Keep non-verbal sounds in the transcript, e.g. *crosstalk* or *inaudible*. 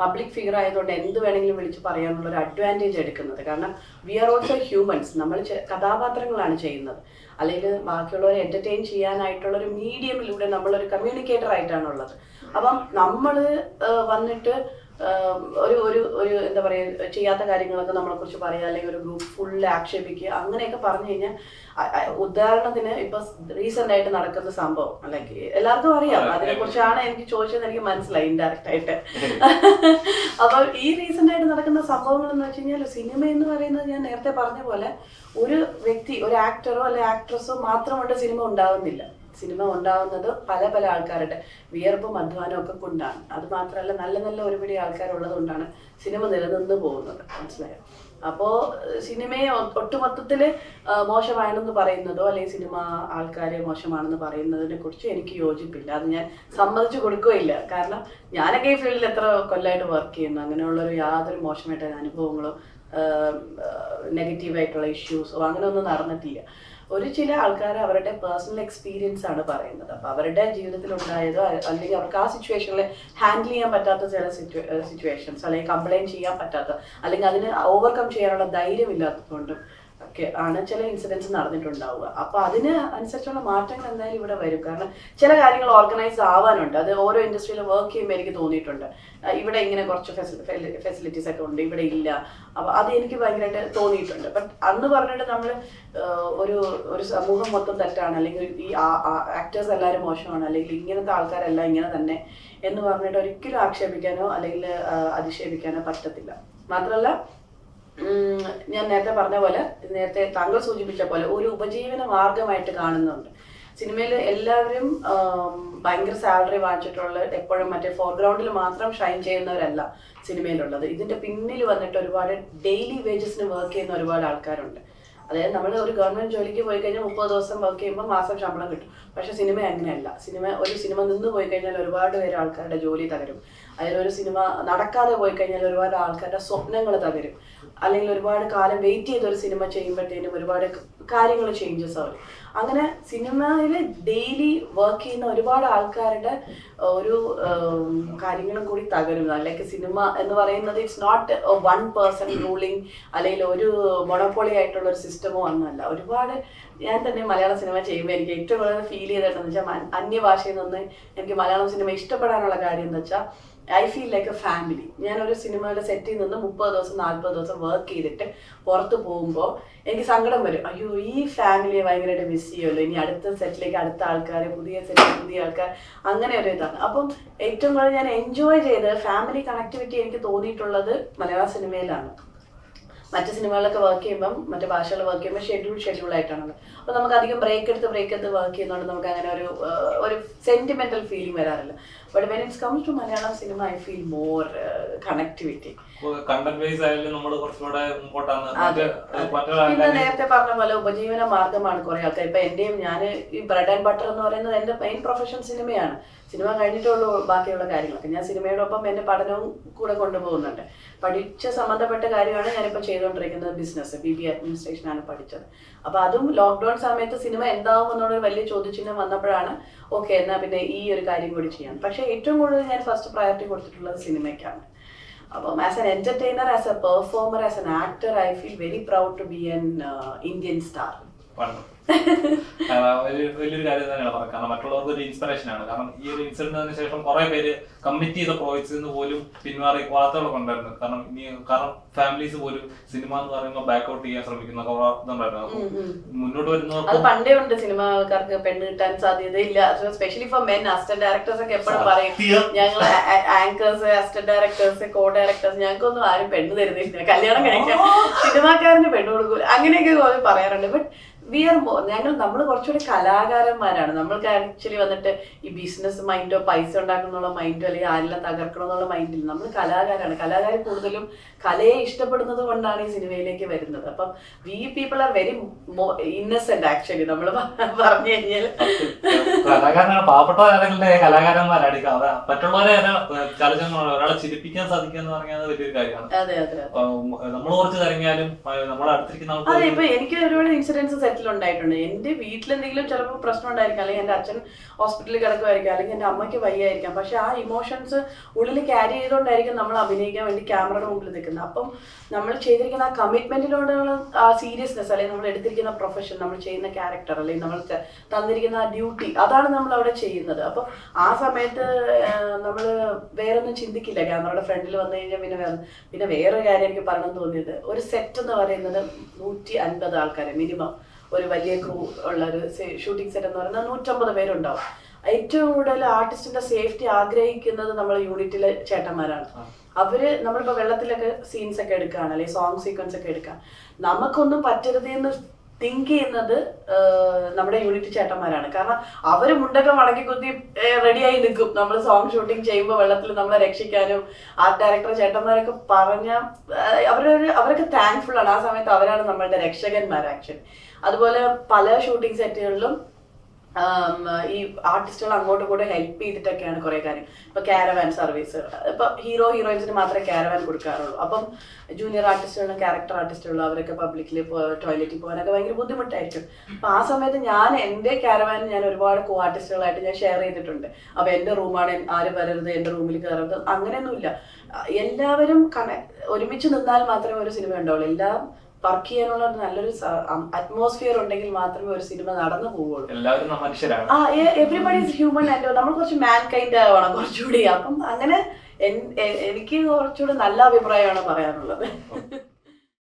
Public figure ആയതുകൊണ്ട് എന്ത് വേണമെങ്കിലും വിളിച്ച് പറയാനുള്ള ഒരു അഡ്വാന്റേജ് എടുക്കുന്നത്. കാരണം വി ആർ ഓൾസോ ഹ്യൂമൻസ് നമ്മൾ കഥാപാത്രങ്ങളാണ് ചെയ്യുന്നത്. അല്ലെങ്കിൽ ബാക്കിയുള്ളവരെ എന്റർടൈൻ ചെയ്യാനായിട്ടുള്ള ഒരു മീഡിയമിലൂടെ നമ്മളൊരു കമ്മ്യൂണിക്കേറ്റർ ആയിട്ടാണുള്ളത് അപ്പം നമ്മൾ വന്നിട്ട് ഒരു ഒരു ഒരു എന്താ പറയുക ചെയ്യാത്ത കാര്യങ്ങളൊക്കെ നമ്മളെ കുറിച്ച് പറയുക അല്ലെങ്കിൽ ഒരു ഗ്രൂപ്പ് ഫുൾ ആക്ഷേപിക്കുക അങ്ങനെയൊക്കെ പറഞ്ഞു കഴിഞ്ഞാൽ ഉദാഹരണത്തിന് ഇപ്പൊ റീസെന്റ് ആയിട്ട് നടക്കുന്ന സംഭവം അല്ലെങ്കിൽ എല്ലാവർക്കും അറിയാം അതിനെ കുറിച്ചാണ് എനിക്ക് ചോദിച്ചത് എനിക്ക് മനസ്സിലായി ഇൻഡയറക്റ്റ് ആയിട്ട്. *laughs* അപ്പൊ ഈ റീസെന്റ് ആയിട്ട് നടക്കുന്ന സംഭവങ്ങൾ എന്ന് വെച്ച് കഴിഞ്ഞാൽ സിനിമ എന്ന് പറയുന്നത് ഞാൻ നേരത്തെ പറഞ്ഞ പോലെ ഒരു വ്യക്തി ഒരു ആക്ടറോ അല്ലെ ആക്ട്രസോ മാത്രം കൊണ്ട് സിനിമ ഉണ്ടാവുന്നില്ല. സിനിമ ഉണ്ടാവുന്നത് പല പല ആൾക്കാരുടെ വിയർപ്പും അധ്വാനം ഒക്കെ കൊണ്ടാണ്. അത് മാത്രമല്ല നല്ല നല്ല ഒരുപിടി ആൾക്കാരുള്ളത് കൊണ്ടാണ് സിനിമ നിലനിന്ന് പോകുന്നത്. മനസ്സിലായോ? അപ്പോൾ സിനിമയെ ഒട്ടുമൊത്തത്തിൽ മോശമാണെന്ന് പറയുന്നതോ അല്ലെങ്കിൽ സിനിമ ആൾക്കാരെ മോശമാണെന്ന് പറയുന്നതിനെ കുറിച്ച് എനിക്ക് യോജിപ്പില്ല. അത് ഞാൻ സമ്മതിച്ചു കൊടുക്കുകയില്ല. കാരണം ഞാനൊക്കെ ഈ ഫീൽഡിൽ എത്ര കൊല്ലമായിട്ട് വർക്ക് ചെയ്യുന്നു. അങ്ങനെയുള്ളൊരു യാതൊരു മോശമായിട്ടുള്ള അനുഭവങ്ങളോ നെഗറ്റീവായിട്ടുള്ള ഇഷ്യൂസോ അങ്ങനെയൊന്നും നടന്നിട്ടില്ല. ഒരു ചില ആൾക്കാർ അവരുടെ പേഴ്സണൽ എക്സ്പീരിയൻസ് ആണ് പറയുന്നത്. അപ്പോൾ അവരുടെ ജീവിതത്തിൽ ഉണ്ടായതോ അല്ലെങ്കിൽ അവർക്ക് ആ സിറ്റുവേഷനിൽ ഹാൻഡിൽ ചെയ്യാൻ പറ്റാത്ത ചില സിറ്റുവേഷൻസ് അല്ലെങ്കിൽ കംപ്ലയിന്റ് ചെയ്യാൻ പറ്റാത്ത അല്ലെങ്കിൽ അതിന് ഓവർകം ചെയ്യാനുള്ള ധൈര്യം ഇല്ലാത്തതുകൊണ്ടും ഒക്കെ ആണ് ചില ഇൻസിഡൻസ് നടന്നിട്ടുണ്ടാവുക. അപ്പോൾ അതിന് അനുസരിച്ചുള്ള മാറ്റങ്ങൾ എന്തായാലും ഇവിടെ വരും. കാരണം ചില കാര്യങ്ങൾ ഓർഗനൈസ് ആവാനുണ്ട്. അത് ഓരോ ഇൻഡസ്ട്രിയിൽ വർക്ക് ചെയ്യുമ്പോൾ എനിക്ക് തോന്നിയിട്ടുണ്ട്. ഇവിടെ ഇങ്ങനെ കുറച്ച് ഫെസിലിറ്റീസ് ഒക്കെ ഉണ്ട് ഇവിടെ ഇല്ല. അപ്പോൾ അത് എനിക്ക് ഭയങ്കരമായിട്ട് തോന്നിയിട്ടുണ്ട്. ബട്ട് അന്ന് പറഞ്ഞിട്ട് നമ്മൾ ഒരു ഒരു സമൂഹം മൊത്തം തെറ്റാണ്. അല്ലെങ്കിൽ ഈ ആക്ടേഴ്സ് എല്ലാവരും മോശമാണ്. അല്ലെങ്കിൽ ഇങ്ങനത്തെ ആൾക്കാരെല്ലാം ഇങ്ങനെ തന്നെ എന്ന് പറഞ്ഞിട്ട് ഒരിക്കലും ആക്ഷേപിക്കാനോ അല്ലെങ്കിൽ അധിക്ഷേപിക്കാനോ പറ്റത്തില്ല. മാത്രമല്ല ഞാൻ നേരത്തെ പറഞ്ഞ പോലെ നേരത്തെ താങ്കൾ സൂചിപ്പിച്ച പോലെ ഒരു ഉപജീവന മാർഗമായിട്ട് കാണുന്നുണ്ട്. സിനിമയിൽ എല്ലാവരും ഭയങ്കര സാലറി വാങ്ങിച്ചിട്ടുള്ള എപ്പോഴും മറ്റേ ഫോർഗ്രൗണ്ടിൽ മാത്രം ഷൈൻ ചെയ്യുന്നവരല്ല സിനിമയിലുള്ളത്. ഇതിന്റെ പിന്നിൽ വന്നിട്ട് ഒരുപാട് ഡെയിലി വേജസിന് വർക്ക് ചെയ്യുന്ന ഒരുപാട് ആൾക്കാരുണ്ട്. അതായത് നമ്മൾ ഒരു ഗവൺമെന്റ് ജോലിക്ക് പോയി കഴിഞ്ഞാൽ മുപ്പത് ദിവസം വർക്ക് ചെയ്യുമ്പോൾ മാസം ശമ്പളം കിട്ടും. പക്ഷെ സിനിമ അങ്ങനെയല്ല. സിനിമ ഒരു സിനിമ നിന്ന് പോയി കഴിഞ്ഞാൽ ഒരുപാട് പേര് ആൾക്കാരുടെ ജോലി തകരും. അതിലൊരു സിനിമ നടക്കാതെ പോയി കഴിഞ്ഞാൽ ഒരുപാട് ആൾക്കാരുടെ സ്വപ്നങ്ങൾ തകരും. അല്ലെങ്കിൽ ഒരുപാട് കാലം വെയിറ്റ് ചെയ്ത് ഒരു സിനിമ ചെയ്യുമ്പോഴത്തേനും ഒരുപാട് കാര്യങ്ങൾ ചേഞ്ചസ് ആവും. അങ്ങനെ സിനിമയിൽ ഡെയിലി വർക്ക് ചെയ്യുന്ന ഒരുപാട് ആൾക്കാരുടെ ഒരു കാര്യങ്ങളും കൂടി തകരുന്നു. അല്ലെങ്കിൽ സിനിമ എന്ന് പറയുന്നത് it's not one person ruling അല്ലെങ്കിൽ ഒരു മൊണോപ്പൊളി ആയിട്ടുള്ള ഒരു സിസ്റ്റമോ ഒന്നല്ല ഒരുപാട് ഞാൻ തന്നെ മലയാള സിനിമ ചെയ്യുമ്പോൾ എനിക്ക് ഏറ്റവും കൂടുതൽ ഫീൽ ചെയ്തിട്ടെന്ന് വെച്ചാൽ അന്യഭാഷയിൽ നിന്ന് എനിക്ക് മലയാളം സിനിമ ഇഷ്ടപ്പെടാനുള്ള കാര്യം എന്ന് വെച്ചാൽ I feel like a family ഞാനൊരു സിനിമയുടെ സെറ്റിൽ നിന്ന് മുപ്പത് ദിവസം നാൽപ്പത് ദിവസം വർക്ക് ചെയ്തിട്ട് പുറത്ത് പോകുമ്പോൾ എനിക്ക് സങ്കടം വരും. അയ്യോ ഈ ഫാമിലിയെ ഭയങ്കരമായിട്ട് മിസ് ചെയ്യുമല്ലോ ഇനി അടുത്ത സെറ്റിലേക്ക് അടുത്ത ആൾക്കാർ പുതിയ സെറ്റിൽ പുതിയ ആൾക്കാർ അങ്ങനെ ഒരു ഇതാണ്. അപ്പം ഏറ്റവും കൂടുതൽ ഞാൻ എൻജോയ് ചെയ്ത് ഫാമിലി കണക്ടിവിറ്റി എനിക്ക് തോന്നിയിട്ടുള്ളത് മലയാള സിനിമയിലാണ്. മറ്റ് സിനിമകളിലൊക്കെ വർക്ക് ചെയ്യുമ്പം മറ്റു ഭാഷകളിൽ വർക്ക് ചെയ്യുമ്പോൾ ഷെഡ്യൂൾ ഷെഡ്യൂൾ ആയിട്ടാണല്ലോ. അപ്പോൾ നമുക്ക് അധികം ബ്രേക്ക് എടുത്ത് ബ്രേക്ക് എടുത്ത് വർക്ക് ചെയ്യുന്നതുകൊണ്ട് നമുക്ക് അങ്ങനെ ഒരു ഒരു സെന്റിമെന്റൽ ഫീലിംഗ് വരാറില്ല. But when it's comes to Malayalam cinema I feel more connectivity content wise ആയാലും നമ്മൾ കുറച്ചുകൂടെ പിന്നെ നേരത്തെ പറഞ്ഞ പോലെ ഉപജീവന മാർഗമാണ് കുറെ ആൾക്കാർ ഇപ്പൊ എന്റെയും ഞാൻ ഈ ബ്രെഡ് ആൻഡ് ബട്ടർ എന്ന് പറയുന്നത് എന്റെ മെയിൻ പ്രൊഫഷൻ സിനിമയാണ് സിനിമ കഴിഞ്ഞിട്ടുള്ള ബാക്കിയുള്ള കാര്യങ്ങളൊക്കെ. ഞാൻ സിനിമയോടൊപ്പം എന്റെ പഠനവും കൂടെ കൊണ്ടുപോകുന്നുണ്ട്. പഠിച്ച സംബന്ധപ്പെട്ട കാര്യമാണ് ഞാനിപ്പോൾ ചെയ്തുകൊണ്ടിരിക്കുന്നത് ബിസിനസ് ബി ബി അഡ്മിനിസ്ട്രേഷൻ ആണ് പഠിച്ചത്. അപ്പൊ അതും ലോക്ക്ഡൌൺ സമയത്ത് സിനിമ എന്താവും എന്നുള്ളൊരു വലിയ ചോദ്യചിഹ്നം വന്നപ്പോഴാണ് ഓക്കെ എന്നാ പിന്നെ ഈ ഒരു കാര്യം കൂടി ചെയ്യാം പക്ഷെ ഏറ്റവും കൂടുതൽ ഞാൻ ഫസ്റ്റ് പ്രയോറിറ്റി കൊടുത്തിട്ടുള്ളത് സിനിമയ്ക്കാണ്. അപ്പം as an entertainer as a performer as an actor I feel very proud to be an Indian star *laughs* വലിയൊരു കാര്യം തന്നെയാണ് പറഞ്ഞത്. കാരണം മറ്റുള്ളവർക്ക് ഒരു ഇൻസ്പിറേഷൻ ആണ്. കാരണം ഈ ഒരു ഇൻസിഡന്റിന് ശേഷം കുറെ പേര് കമ്മിറ്റ് ചെയ്ത പ്രോജക്ട്സിൽ നിന്ന് പോലും പിന്മാറി വാർത്തകളൊക്കെ ഉണ്ടായിരുന്നു. കാരണം ഇനി കാരണം ഫാമിലീസ് പോലും സിനിമ എന്ന് പറയുമ്പോൾ ബാക്ക് ഔട്ട് ചെയ്യാൻ ശ്രമിക്കുന്ന മുന്നോട്ട് വരുന്ന വരുന്നവർക്ക് പണ്ടേ ഉണ്ട് സിനിമ ആൾക്കാർക്ക് പെണ്ണ് കിട്ടാൻ സാധ്യതയില്ല. Specially for men assistant directors ഒക്കെ എപ്പോഴും പറയും. ഞങ്ങൾ anchors assistant directors co directors ഞങ്ങൾക്കൊന്നും ആരും പെണ്ണ് തരുന്നില്ല. കല്യാണം കഴിക്കാൻ സിനിമാക്കാരന് പെണ്ണ് കൊടുക്കൂല. അങ്ങനെയൊക്കെ പറയാറുണ്ട്. ബട്ട് വി ആർ മോർ ഞങ്ങൾ നമ്മൾ കുറച്ചുകൂടി കലാകാരന്മാരാണ്. നമ്മൾക്ക് ആക്ച്വലി വന്നിട്ട് ഈ ബിസിനസ് മൈൻഡോ പൈസ ഉണ്ടാക്കുന്നുള്ള മൈൻഡോ അല്ലെങ്കിൽ ആരെല്ലാം തകർക്കണം എന്നുള്ള മൈൻഡിൽ നമ്മൾ കലാകാരാണ്. കലാകാരൻ കൂടുതലും കലയെ ഇഷ്ടപ്പെടുന്നത് കൊണ്ടാണ് ഈ സിനിമയിലേക്ക് വരുന്നത്. അപ്പം we people are very innocent actually നമ്മൾ പറഞ്ഞു കഴിഞ്ഞാൽ. കലാകാരനാണ്. പാവപ്പെട്ട ആളുകളുടെ കലാകാരന്മാരാണ്. മറ്റുള്ളവരെ ഒരാളെ ചിരിപ്പിക്കാൻ സാധിക്കുക എന്ന് പറഞ്ഞാൽ വലിയൊരു കാര്യമാണ്. അതെ അതെ നമ്മൾ കുറച്ച് തരങ്ങിയാലും നമ്മൾ അടുത്തിരിക്കുന്ന അതെ ഇപ്പൊ എനിക്ക് ഒരുപാട് ഇൻസിഡൻസ് ഉണ്ടായിട്ടുണ്ട് എന്റെ എന്റെ വീട്ടിലെന്തെങ്കിലും ചിലപ്പോൾ പ്രശ്നം ഉണ്ടായിരിക്കാം അല്ലെങ്കിൽ എന്റെ അച്ഛൻ ഹോസ്പിറ്റലിൽ കിടക്കുമായിരിക്കാം. അല്ലെങ്കിൽ എന്റെ അമ്മയ്ക്ക് വയ്യായിരിക്കാം. പക്ഷെ ആ ഇമോഷൻസ് ഉള്ളിൽ ക്യാരി ചെയ്തുകൊണ്ടായിരിക്കും നമ്മൾ അഭിനയിക്കാൻ വേണ്ടി ക്യാമറയുടെ മുമ്പിൽ നിൽക്കുന്നത്. അപ്പം നമ്മൾ ചെയ്തിരിക്കുന്ന ആ കമ്മിറ്റ്മെന്റിനോടുള്ള ആ സീരിയസ്നെസ് അല്ലെങ്കിൽ നമ്മൾ എടുത്തിരിക്കുന്ന പ്രൊഫഷൻ നമ്മൾ ചെയ്യുന്ന ക്യാരക്ടർ അല്ലെങ്കിൽ നമ്മൾ തന്നിരിക്കുന്ന ആ ഡ്യൂട്ടി അതാണ് നമ്മൾ അവിടെ ചെയ്യുന്നത്. അപ്പോൾ ആ സമയത്ത് നമ്മൾ വേറൊന്നും ചിന്തിക്കില്ല. ക്യാമറയുടെ ഫ്രണ്ടിൽ വന്നു കഴിഞ്ഞാൽ പിന്നെ വേറെ പിന്നെ വേറൊരു കാര്യം എനിക്ക് പറയണം തോന്നിയത് ഒരു സെറ്റ് എന്ന് പറയുന്നത് നൂറ്റി അൻപത് ആൾക്കാരെ മിനിമം ഒരു വലിയ ക്രൂ ഉള്ള ഒരു ഷൂട്ടിംഗ് സെറ്റ് എന്ന് പറയുന്നത് നൂറ്റമ്പത് പേരുണ്ടാവും. ഏറ്റവും കൂടുതൽ ആർട്ടിസ്റ്റിന്റെ സേഫ്റ്റി ആഗ്രഹിക്കുന്നത് നമ്മൾ യൂണിറ്റിലെ ചേട്ടന്മാരാണ്. അവർ നമ്മളിപ്പോ വെള്ളത്തിലൊക്കെ സീൻസ് ഒക്കെ എടുക്കുകയാണ് അല്ലെങ്കിൽ സോങ് സീക്വൻസ് ഒക്കെ എടുക്കാം. നമുക്കൊന്നും പറ്റരുത് എന്ന് തിങ്ക് ചെയ്യുന്നത് നമ്മുടെ യൂണിറ്റ് ചേട്ടന്മാരാണ്. കാരണം അവർ മുണ്ടൊക്കെ മടക്കി കുത്തി റെഡിയായി നിൽക്കും. നമ്മൾ സോങ് ഷൂട്ടിംഗ് ചെയ്യുമ്പോൾ വെള്ളത്തിൽ നമ്മളെ രക്ഷിക്കാനും ആർട്ട് ഡയറക്ടർ ചേട്ടന്മാരൊക്കെ പറഞ്ഞ അവരൊരു അവരൊക്കെ താങ്ക്ഫുൾ ആണ്. ആ സമയത്ത് അവരാണ് നമ്മളുടെ രക്ഷകന്മാർ ആക്ച്വലി അതുപോലെ പല ഷൂട്ടിംഗ് സെറ്റുകളിലും ആം, ഈ ആർട്ടിസ്റ്റുകൾ അങ്ങോട്ടും ഇങ്ങോട്ടും ഹെൽപ്പ് ചെയ്തിട്ടൊക്കെയാണ് കുറെ കാര്യം. ഇപ്പൊ കാരവാൻ സർവീസ് ഇപ്പൊ ഹീറോ ഹീറോയിൻസിന് മാത്രമേ കാരവാൻ കൊടുക്കാറുള്ളൂ. അപ്പം ജൂനിയർ ആർട്ടിസ്റ്റുകളും ക്യാരക്ടർ ആർട്ടിസ്റ്റുകളും അവരൊക്കെ പബ്ലിക്കിൽ ടോയ്ലറ്റിൽ പോകാനൊക്കെ ഭയങ്കര ബുദ്ധിമുട്ടായിരിക്കും. അപ്പൊ ആ സമയത്ത് ഞാൻ എന്റെ കാരവാൻ ഞാൻ ഒരുപാട് കോ ആർട്ടിസ്റ്റുകളായിട്ട് ഞാൻ ഷെയർ ചെയ്തിട്ടുണ്ട്. അപ്പൊ എന്റെ റൂമാണ് ആരും വരരുത് എന്റെ റൂമിൽ കയറരുത് അങ്ങനെയൊന്നുമില്ല. എല്ലാവരും കണ ഒരുമിച്ച് നിന്നാൽ മാത്രമേ ഒരു സിനിമ ഉണ്ടാവുള്ളൂ എല്ലാം വർക്ക് ചെയ്യാനുള്ള നല്ലൊരു അറ്റ്മോസ്ഫിയർ ഉണ്ടെങ്കിൽ മാത്രമേ ഒരു സിനിമ നടന്നു പോവുള്ളൂ. എല്ലാവരും മനുഷ്യരാണ്. ആ എവറിബഡി ഹ്യൂമൻ ആൻഡ് നമ്മൾ കുറച്ച് മാൻ കൈൻഡ് ആവണം കുറച്ചുകൂടി. അപ്പം അങ്ങനെ എനിക്ക് കുറച്ചുകൂടി നല്ല അഭിപ്രായമാണ് പറയാനുള്ളത്.